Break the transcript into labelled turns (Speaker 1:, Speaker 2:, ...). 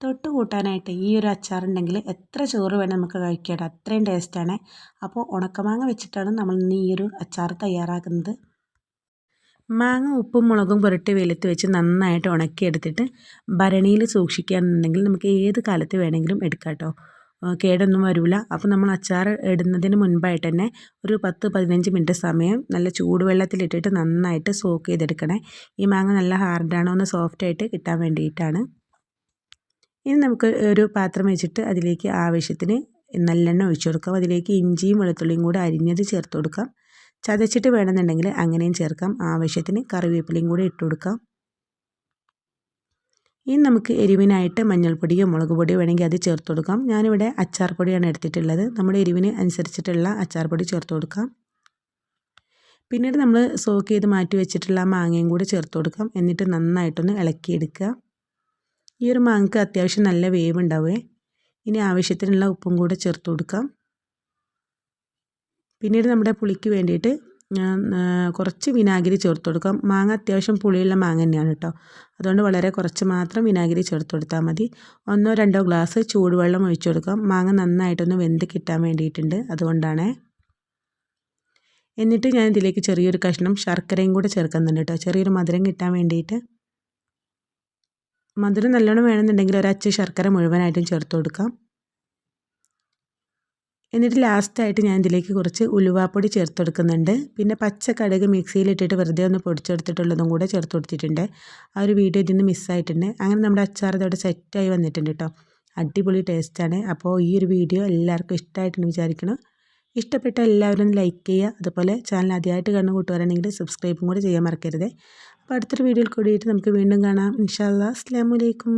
Speaker 1: തൊട്ട് കൂട്ടാനായിട്ട് ഈ ഒരു അച്ചാറുണ്ടെങ്കിൽ എത്ര ചോറ് വേണം നമുക്ക് കഴിക്കാം അത്രയും ടേസ്റ്റാണ് അപ്പോൾ ഉണക്കമാങ്ങ വെച്ചിട്ടാണ് നമ്മൾ ഇന്ന് ഈ ഒരു അച്ചാർ തയ്യാറാക്കുന്നത്. മാങ്ങ ഉപ്പും മുളകും പുരട്ടി വെയിലത്ത് വെച്ച് നന്നായിട്ട് ഉണക്കിയെടുത്തിട്ട് ഭരണിയിൽ സൂക്ഷിക്കുകയാണെന്നുണ്ടെങ്കിൽ നമുക്ക് ഏത് കാലത്ത് വേണമെങ്കിലും എടുക്കാം കേട്ടോ. കേടൊന്നും വരില്ല അപ്പോൾ നമ്മൾ അച്ചാർ ഇടുന്നതിന് മുൻപായിട്ട് തന്നെ ഒരു പത്ത് പതിനഞ്ച് മിനിറ്റ് സമയം നല്ല ചൂടുവെള്ളത്തിലിട്ടിട്ട് നന്നായിട്ട് സോക്ക് ചെയ്തെടുക്കണേ. ഈ മാങ്ങ നല്ല ഹാർഡാണോ ഒന്ന് സോഫ്റ്റായിട്ട് കിട്ടാൻ വേണ്ടിയിട്ടാണ്. ഇനി നമുക്ക് ഒരു പാത്രം വെച്ചിട്ട് അതിലേക്ക് ആവശ്യത്തിന് നല്ലെണ്ണ ഒഴിച്ചു കൊടുക്കാം. അതിലേക്ക് ഇഞ്ചിയും വെളുത്തുള്ളിയും കൂടെ അരിഞ്ഞത് ചേർത്ത് കൊടുക്കാം. ചതച്ചിട്ട് വേണമെന്നുണ്ടെങ്കിൽ അങ്ങനെയും ചേർക്കാം. ആവശ്യത്തിന് കറിവേപ്പിലയും കൂടെ ഇട്ട് കൊടുക്കാം. ഇനി നമുക്ക് എരിവിനായിട്ട് മഞ്ഞൾപ്പൊടിയോ മുളക് പൊടിയോ വേണമെങ്കിൽ അത് ചേർത്ത് കൊടുക്കാം. ഞാനിവിടെ അച്ചാർ പൊടിയാണ് എടുത്തിട്ടുള്ളത്. നമ്മുടെ എരിവിന് അനുസരിച്ചിട്ടുള്ള അച്ചാർ പൊടി ചേർത്ത് കൊടുക്കാം. പിന്നീട് നമ്മൾ സോക്ക് ചെയ്ത് മാറ്റി വെച്ചിട്ടുള്ള മാങ്ങയും കൂടി ചേർത്ത് കൊടുക്കാം. എന്നിട്ട് നന്നായിട്ടൊന്ന് ഇളക്കിയെടുക്കുക. ഈ ഒരു മാങ്ങക്ക് അത്യാവശ്യം നല്ല വേവ് ഉണ്ടാവേ ഇനി ആവശ്യത്തിനുള്ള ഉപ്പും കൂടെ ചേർത്ത് കൊടുക്കാം. പിന്നീട് നമ്മുടെ പുളിക്ക് വേണ്ടിയിട്ട് കുറച്ച് വിനാഗിരി ചേർത്ത് കൊടുക്കാം. മാങ്ങ അത്യാവശ്യം പുളിയുള്ള മാങ്ങ തന്നെയാണ് കേട്ടോ. അതുകൊണ്ട് വളരെ കുറച്ച് മാത്രം വിനാഗിരി ചേർത്ത് കൊടുത്താൽ മതി. ഒന്നോ രണ്ടോ ഗ്ലാസ് ചൂടുവെള്ളം ഒഴിച്ചു കൊടുക്കാം. മാങ്ങ നന്നായിട്ടൊന്ന് വെന്ത് കിട്ടാൻ വേണ്ടിയിട്ടുണ്ട്. അതുകൊണ്ടാണ്. എന്നിട്ട് ഞാൻ ഇതിലേക്ക് ചെറിയൊരു കഷ്ണം ശർക്കരയും കൂടെ ചേർക്കുന്നുണ്ട് കേട്ടോ. ചെറിയൊരു മധുരം കിട്ടാൻ വേണ്ടിയിട്ട്. മധുരം നല്ലോണം വേണമെന്നുണ്ടെങ്കിൽ ഒരച്ച് ശർക്കര മുഴുവനായിട്ടും ചേർത്ത് കൊടുക്കാം. എന്നിട്ട് ലാസ്റ്റായിട്ട് ഞാൻ ഇതിലേക്ക് കുറച്ച് ഉലുവാപ്പൊടി ചേർത്ത് കൊടുക്കുന്നുണ്ട്. പിന്നെ പച്ച കടുക് മിക്സിയിലിട്ടിട്ട് വെറുതെ ഒന്ന് പൊടിച്ചെടുത്തിട്ടുള്ളതും കൂടെ ചേർത്ത് കൊടുത്തിട്ടുണ്ട്. ആ ഒരു വീഡിയോ ഇതിൽ നിന്ന് മിസ്സായിട്ടുണ്ട് അങ്ങനെ നമ്മുടെ അച്ചാർ ഇതോടെ സെറ്റായി വന്നിട്ടുണ്ട് കേട്ടോ അടിപൊളി ടേസ്റ്റാണ് അപ്പോൾ ഈ ഒരു വീഡിയോ എല്ലാവർക്കും ഇഷ്ടമായിട്ടെന്ന് വിചാരിക്കണം ഇഷ്ടപ്പെട്ട എല്ലാവരും ലൈക്ക് ചെയ്യുക. അതുപോലെ ചാനൽ ആദ്യമായിട്ട് കണ്ണു കൂട്ടുകാരാണെങ്കിൽ സബ്സ്ക്രൈബും കൂടി ചെയ്യാൻ മറക്കരുത്. അപ്പോൾ അടുത്തൊരു വീഡിയോയിൽ കൂടിയിട്ട് നമുക്ക് വീണ്ടും കാണാം. ഇൻഷാല്ലാ അസ്സാം വലൈക്കും